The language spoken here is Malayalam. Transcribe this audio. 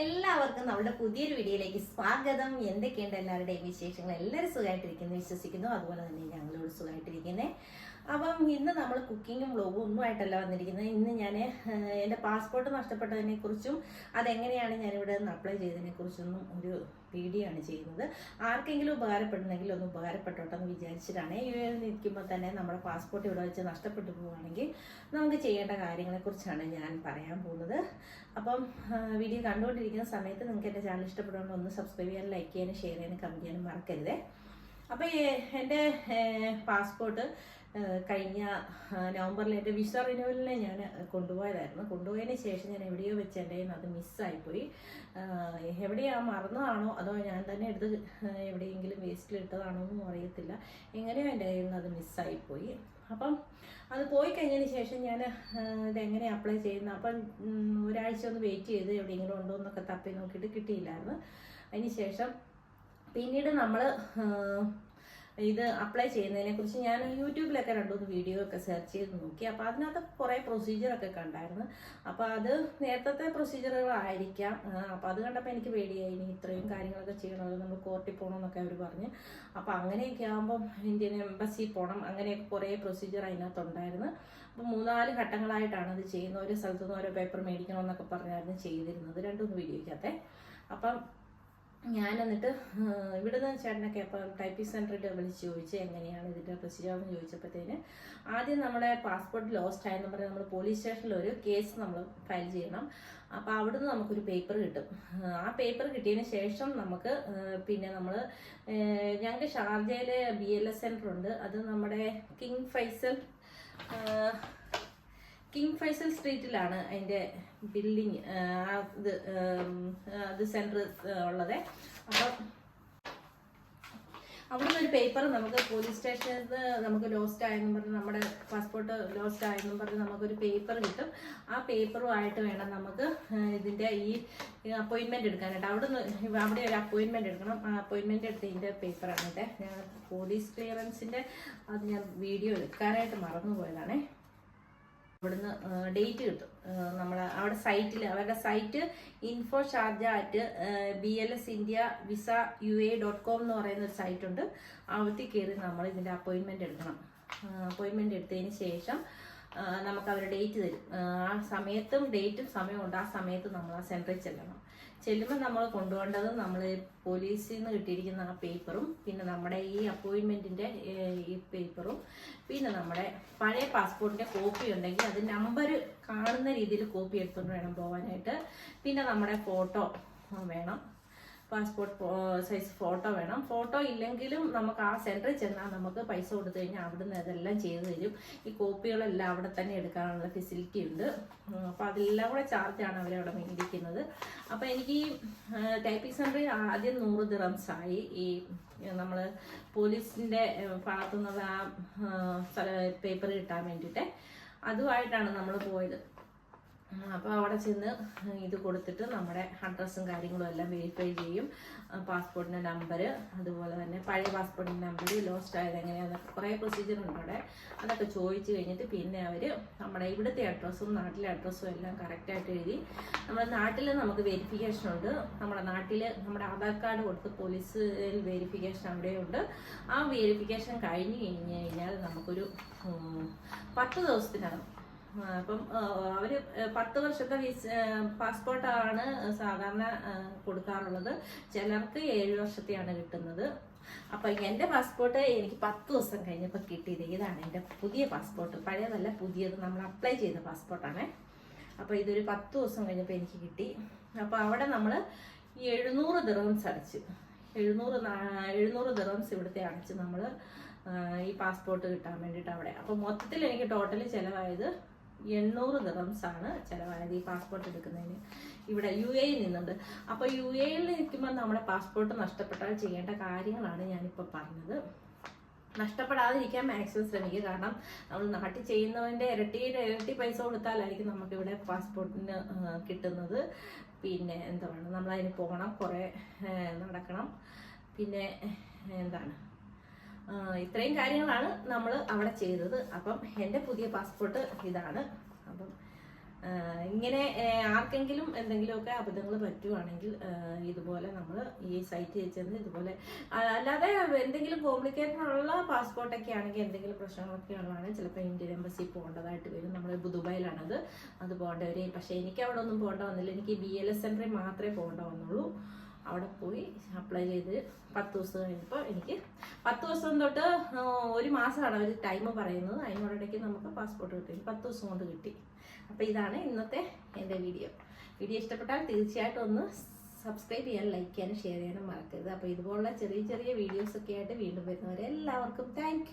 എല്ലാവർക്കും നമ്മുടെ പുതിയൊരു വീഡിയോയിലേക്ക് സ്വാഗതം. എന്തൊക്കെയുണ്ട് എല്ലാവരുടെയും വിശേഷങ്ങൾ? എല്ലാവരും സുഖമായിട്ടിരിക്കുന്നു വിശ്വസിക്കുന്നു. അതുപോലെ തന്നെ ഞങ്ങളോട് സുഖമായിട്ടിരിക്കുന്നേ. അപ്പം ഇന്ന് നമ്മൾ കുക്കിങ്ങും വ്ളോഗും ഒന്നും ആയിട്ടല്ല വന്നിരിക്കുന്നത്. ഇന്ന് ഞാൻ എന്റെ പാസ്പോർട്ട് നഷ്ടപ്പെട്ടതിനെ കുറിച്ചും അതെങ്ങനെയാണ് ഞാനിവിടെ നിന്ന് അപ്ലൈ ചെയ്തതിനെ കുറിച്ചൊന്നും ഒരു വീഡിയോ ആണ് ചെയ്യുന്നത്. ആർക്കെങ്കിലും ഉപകാരപ്പെടുന്നെങ്കിൽ ഒന്ന് ഉപകാരപ്പെട്ടോട്ടെ എന്ന് വിചാരിച്ചിട്ടാണ് ഈ നിൽക്കുമ്പോൾ തന്നെ നമ്മുടെ പാസ്പോർട്ട് ഇവിടെ വെച്ച് നഷ്ടപ്പെട്ടു പോവുകയാണെങ്കിൽ നമുക്ക് ചെയ്യേണ്ട കാര്യങ്ങളെക്കുറിച്ചാണ് ഞാൻ പറയാൻ പോകുന്നത്. അപ്പം വീഡിയോ കണ്ടുകൊണ്ടിരിക്കുന്ന സമയത്ത് നിങ്ങൾക്ക് എന്റെ ചാനൽ ഇഷ്ടപ്പെടുകയാണെങ്കിൽ ഒന്ന് സബ്സ്ക്രൈബ് ചെയ്യാനും ലൈക്ക് ചെയ്യാനും ഷെയർ ചെയ്യാനും കമന്റ് ചെയ്യാനും മറക്കരുതേ. അപ്പോൾ എന്റെ പാസ്പോർട്ട് കഴിഞ്ഞ നവംബറിൽ എന്റെ വിസ റിന്യൂവലിനെ ഞാൻ കൊണ്ടുപോയതായിരുന്നു. കൊണ്ടുപോയതിന് ശേഷം ഞാൻ എവിടെയോ വെച്ച് എന്റെ അത് മിസ്സായിപ്പോയി. എവിടെയാ മറന്നതാണോ? അതോ ഞാൻ തന്നെ എടുത്ത് എവിടെയെങ്കിലും വേസ്റ്റിൽ ഇട്ടതാണോ എന്നും അറിയത്തില്ല. എങ്ങനെയോ എന്റെ കയ്യിൽ നിന്ന് അത് മിസ്സായിപ്പോയി? അപ്പം അത് പോയി കഴിഞ്ഞതിന് ശേഷം ഞാൻ ഇതെങ്ങനെ അപ്ലൈ ചെയ്യുന്ന അപ്പം ഒരാഴ്ച ഒന്ന് വെയിറ്റ് ചെയ്ത് എവിടെയെങ്കിലും ഉണ്ടോ എന്നൊക്കെ തപ്പി നോക്കിയിട്ട് കിട്ടിയില്ലായിരുന്നു. അതിന് ശേഷം പിന്നീട് നമ്മൾ ഇത് അപ്ലൈ ചെയ്യുന്നതിനെ കുറിച്ച് ഞാൻ യൂട്യൂബിലൊക്കെ രണ്ടുമൂന്ന് വീഡിയോ ഒക്കെ സെർച്ച് ചെയ്ത് നോക്കി. അപ്പോൾ അതിനകത്ത് കുറേ പ്രൊസീജിയറൊക്കെ കണ്ടായിരുന്നു. അപ്പോൾ അത് നേരത്തെ പ്രൊസീജിയറുകളായിരിക്കാം അപ്പോൾ അത് കണ്ടപ്പോൾ എനിക്ക് പേടിയായി. ഇനി ഇത്രയും കാര്യങ്ങളൊക്കെ ചെയ്യണമല്ലോ നമ്മൾ കോർട്ടിൽ പോകണമെന്നൊക്കെ അവർ പറഞ്ഞ്. അപ്പോൾ അങ്ങനെയൊക്കെ ആകുമ്പം ഇന്ത്യൻ എംബസി പോകണം അങ്ങനെയൊക്കെ കുറേ പ്രൊസീജിയർ അതിനകത്തുണ്ടായിരുന്നു. അപ്പോൾ മൂന്നാൽ ഘട്ടങ്ങളായിട്ടാണ് അത് ചെയ്യുന്നത്. ഒരു സ്ഥലത്തുനിന്ന് ഓരോ പേപ്പർ മേടിക്കണമെന്നൊക്കെ പറഞ്ഞായിരുന്നു ചെയ്തിരുന്നത്. രണ്ടുമൂന്ന് വീഡിയോയ്ക്കകത്തെ. അപ്പം ഞാൻ എന്നിട്ട് ഇവിടുന്ന് ചേട്ടനൊക്കെ അപ്പം ടൈപ്പിംഗ് സെന്ററിൽ വിളിച്ച് ചോദിച്ചു എങ്ങനെയാണ് ഇതിന്റെ പ്രൊസീജിയർ എന്ന് ചോദിച്ചപ്പോഴത്തേന് ആദ്യം നമ്മുടെ പാസ്പോർട്ട് ലോസ്റ്റ് ആയെന്ന് പറഞ്ഞ് നമ്മൾ പോലീസ് സ്റ്റേഷനിൽ ഒരു കേസ് നമ്മൾ ഫയൽ ചെയ്യണം. അപ്പോൾ അവിടുന്ന് നമുക്കൊരു പേപ്പർ കിട്ടും. ആ പേപ്പർ കിട്ടിയതിന് ശേഷം നമുക്ക് പിന്നെ നമ്മൾ ഞങ്ങൾക്ക് ഷാർജയിലെ ബി എൽ എസ് സെന്ററുണ്ട് അത് നമ്മുടെ കിങ് ഫൈസൽ കിങ് ഫൈസൽ സ്ട്രീറ്റിലാണ് അതിന്റെ ബിൽഡിങ് ഇത് അത് സെന്റർ ഉള്ളത്. അപ്പോൾ അവിടുന്ന് ഒരു പേപ്പർ നമുക്ക് പോലീസ് സ്റ്റേഷനിൽ നിന്ന് നമുക്ക് ലോസ്റ്റ് ആയെന്നും പറഞ്ഞ് നമ്മുടെ പാസ്പോർട്ട് ലോസ്റ്റ് ആയെന്നും പറഞ്ഞ് നമുക്കൊരു പേപ്പർ കിട്ടും. ആ പേപ്പറുമായിട്ട് വേണം നമുക്ക് ഇതിന്റെ ഈ അപ്പോയിൻമെന്റ് എടുക്കാനായിട്ട്. അവിടുന്ന് അവിടെ ഒരു അപ്പോയിൻമെന്റ് എടുക്കണം. ആ അപ്പോയിൻമെന്റ് എടുത്തതിന്റെ പേപ്പറാണ് ഇത്. ഞാൻ പോലീസ് ക്ലിയറൻസിന്റെ അത് ഞാൻ വീഡിയോ എടുക്കാനായിട്ട് മറന്നു പോയതാണേ അവിടുന്ന് ഡേറ്റ് കിട്ടും. നമ്മൾ അവിടെ സൈറ്റിൽ അവരുടെ site info Sharjah at B L S India visa U A dot com എന്ന് പറയുന്ന ഒരു സൈറ്റ് ഉണ്ട്. അവിടത്തേക്ക് കയറി നമ്മൾ ഇതിന്റെ അപ്പോയിൻമെന്റ് എടുക്കണം. അപ്പോയിൻമെന്റ് എടുത്തതിന് ശേഷം നമുക്ക് അവർ ഡേറ്റ് തരും. ആ, സമയത്തും ഡേറ്റും സമയമുണ്ട്. ആ സമയത്ത് നമ്മൾ ആ സെന്ററിൽ ചെല്ലണം. ചെല്ലുമ്പോൾ നമ്മൾ കൊണ്ടുപോകേണ്ടത് നമ്മൾ പോലീസിൽ നിന്ന് കിട്ടിയിരിക്കുന്ന ആ പേപ്പറും പിന്നെ നമ്മുടെ ഈ അപ്പോയിൻമെന്റിന്റെ ഈ പേപ്പറും പിന്നെ നമ്മുടെ പഴയ പാസ്പോർട്ടിന്റെ കോപ്പി ഉണ്ടെങ്കിൽ അത് നമ്പർ കാണുന്ന രീതിയിൽ കോപ്പി എടുത്തുകൊണ്ട് വേണം പോകാനായിട്ട് പിന്നെ നമ്മുടെ ഫോട്ടോ വേണം. പാസ്പോർട്ട് സൈസ് ഫോട്ടോ വേണം. ഫോട്ടോ ഇല്ലെങ്കിലും നമുക്ക് ആ സെന്ററിൽ ചെന്നാൽ നമുക്ക് പൈസ കൊടുത്തു കഴിഞ്ഞാൽ അവിടുന്ന് ഇതെല്ലാം ചെയ്തു തരും. ഈ കോപ്പികളെല്ലാം അവിടെ തന്നെ എടുക്കാനുള്ള ഫെസിലിറ്റി ഉണ്ട്. അപ്പോൾ അതെല്ലാം കൂടെ ചാർജാണ് അവരവിടെ മേടിക്കുന്നത്. അപ്പോൾ എനിക്ക് ഈ ടൈപ്പിംഗ് സെന്ററിൽ ആദ്യം നൂറ് ദിറംസായി ഈ നമ്മൾ പോലീസിന്റെ ഭാഗത്തു നിന്നുള്ള ആ പേപ്പർ കിട്ടാൻ വേണ്ടിയിട്ട്. അതുമായിട്ടാണ് നമ്മൾ പോയത്. അപ്പോൾ അവിടെ ചെന്ന് ഇത് കൊടുത്തിട്ട് നമ്മുടെ അഡ്രസ്സും കാര്യങ്ങളും എല്ലാം വെരിഫൈ ചെയ്യും. പാസ്പോർട്ടിന്റെ നമ്പർ അതുപോലെ തന്നെ പഴയ പാസ്പോർട്ടിന്റെ നമ്പർ ലോസ്റ്റ് ആയത് എങ്ങനെയാണെന്നൊക്കെ കുറേ പ്രൊസീജിയർ ഉണ്ട് അവിടെ. അതൊക്കെ ചോദിച്ചു കഴിഞ്ഞിട്ട് പിന്നെ അവർ നമ്മുടെ ഇവിടുത്തെ അഡ്രസ്സും നാട്ടിലെ അഡ്രസ്സും എല്ലാം കറക്റ്റായിട്ട് എഴുതി. നമ്മുടെ നാട്ടിൽ നമുക്ക് വെരിഫിക്കേഷൻ ഉണ്ട്. നമ്മുടെ നാട്ടിൽ നമ്മുടെ ആധാർ കാർഡ് കൊടുത്ത് പോലീസിൽ വെരിഫിക്കേഷൻ അവിടെയുണ്ട്. ആ വെരിഫിക്കേഷൻ കഴിഞ്ഞ് കഴിഞ്ഞ് കഴിഞ്ഞാൽ നമുക്കൊരു പത്ത് ദിവസത്തിനകം അപ്പം അവർ പത്ത് വർഷത്തെ പാസ്പോർട്ടാണ് സാധാരണ കൊടുക്കാറുള്ളത്. ചിലർക്ക് ഏഴ് വർഷത്തെയാണ് കിട്ടുന്നത്. അപ്പൊ എന്റെ പാസ്പോർട്ട് എനിക്ക് പത്ത് ദിവസം കഴിഞ്ഞപ്പോൾ കിട്ടിയത്. ഇതാണ് എന്റെ പുതിയ പാസ്പോർട്ട്. പഴയതല്ല പുതിയത്. നമ്മൾ അപ്ലൈ ചെയ്ത പാസ്പോർട്ടാണ്. അപ്പോൾ ഇതൊരു പത്ത് ദിവസം കഴിഞ്ഞപ്പോൾ എനിക്ക് കിട്ടി. അപ്പോൾ അവിടെ നമ്മൾ എഴുന്നൂറ് ദിറംസ് അടച്ചു. എഴുന്നൂറ് എഴുന്നൂറ് ദിറംസ് ഇവിടുത്തെ അടച്ച് നമ്മൾ ഈ പാസ്പോർട്ട് കിട്ടാൻ വേണ്ടിയിട്ട് അവിടെ. അപ്പോൾ മൊത്തത്തിൽ എനിക്ക് ടോട്ടലി ചിലവായത് എണ്ണൂറ് ദിറംസാണ് ചിലവായത് ഈ പാസ്പോർട്ട് എടുക്കുന്നതിന്. ഇവിടെ യു എയിൽ നിന്നുണ്ട്. അപ്പോൾ യു എയിൽ നിൽക്കുമ്പോൾ നമ്മുടെ പാസ്പോർട്ട് നഷ്ടപ്പെട്ടാൽ ചെയ്യേണ്ട കാര്യങ്ങളാണ് ഞാനിപ്പോൾ പറഞ്ഞത് നഷ്ടപ്പെടാതിരിക്കാൻ മാക്സിമം ശ്രമിക്കുക. കാരണം നമ്മൾ നാട്ടിൽ ചെയ്യുന്നവന്റെ ഇരട്ടിയുടെ ഇരട്ടി പൈസ കൊടുത്താലായിരിക്കും നമുക്കിവിടെ പാസ്പോർട്ടിന് കിട്ടുന്നത്. പിന്നെ എന്താണ്? നമ്മളതിന് പോകണം കുറേ നടക്കണം. പിന്നെ എന്താണ്? ഇത്രയും കാര്യങ്ങളാണ് നമ്മൾ അവിടെ ചെയ്തത്. അപ്പം എന്റെ പുതിയ പാസ്പോർട്ട് ഇതാണ്. അപ്പം ഇങ്ങനെ ആർക്കെങ്കിലും എന്തെങ്കിലുമൊക്കെ അബദ്ധങ്ങൾ പറ്റുവാണെങ്കിൽ ഇതുപോലെ നമ്മൾ ഈ സൈറ്റ് ചെന്ന് ഇതുപോലെ അല്ലാതെ എന്തെങ്കിലും കോംപ്ലിക്കേഷൻ ഉള്ള പാസ്പോർട്ടൊക്കെ ആണെങ്കിൽ എന്തെങ്കിലും പ്രശ്നങ്ങളൊക്കെ ഉള്ളതാണെങ്കിൽ ചിലപ്പോൾ ഇന്ത്യൻ എംബസി പോകേണ്ടതായിട്ട് വരും. നമ്മൾ ദുബായിലാണത്. അത് പോകേണ്ടവരെ പക്ഷേ എനിക്ക് അവിടെ ഒന്നും പോകേണ്ട വന്നില്ല. എനിക്ക് ബി എൽ എസ് സെന്ററിൽ മാത്രമേ പോകേണ്ട വന്നുള്ളൂ. അവിടെ പോയി അപ്ലൈ ചെയ്ത് പത്ത് ദിവസം കഴിഞ്ഞപ്പോൾ എനിക്ക് പത്ത് ദിവസം തൊട്ട് ഒരു മാസമാണ് അവർ ടൈം പറയുന്നത്. അതിനോടിടയ്ക്ക് നമുക്ക് പാസ്പോർട്ട് കിട്ടി. പത്ത് ദിവസം കൊണ്ട് കിട്ടി. അപ്പോൾ ഇതാണ് ഇന്നത്തെ എന്റെ വീഡിയോ വീഡിയോ ഇഷ്ടപ്പെട്ടാൽ തീർച്ചയായിട്ടും ഒന്ന് സബ്സ്ക്രൈബ് ചെയ്യാൻ ലൈക്ക് ചെയ്യാനും ഷെയർ ചെയ്യാനും മറക്കരുത്. അപ്പോൾ ഇതുപോലുള്ള ചെറിയ ചെറിയ വീഡിയോസൊക്കെ ആയിട്ട് വീണ്ടും വരുന്നവരെ എല്ലാവർക്കും താങ്ക്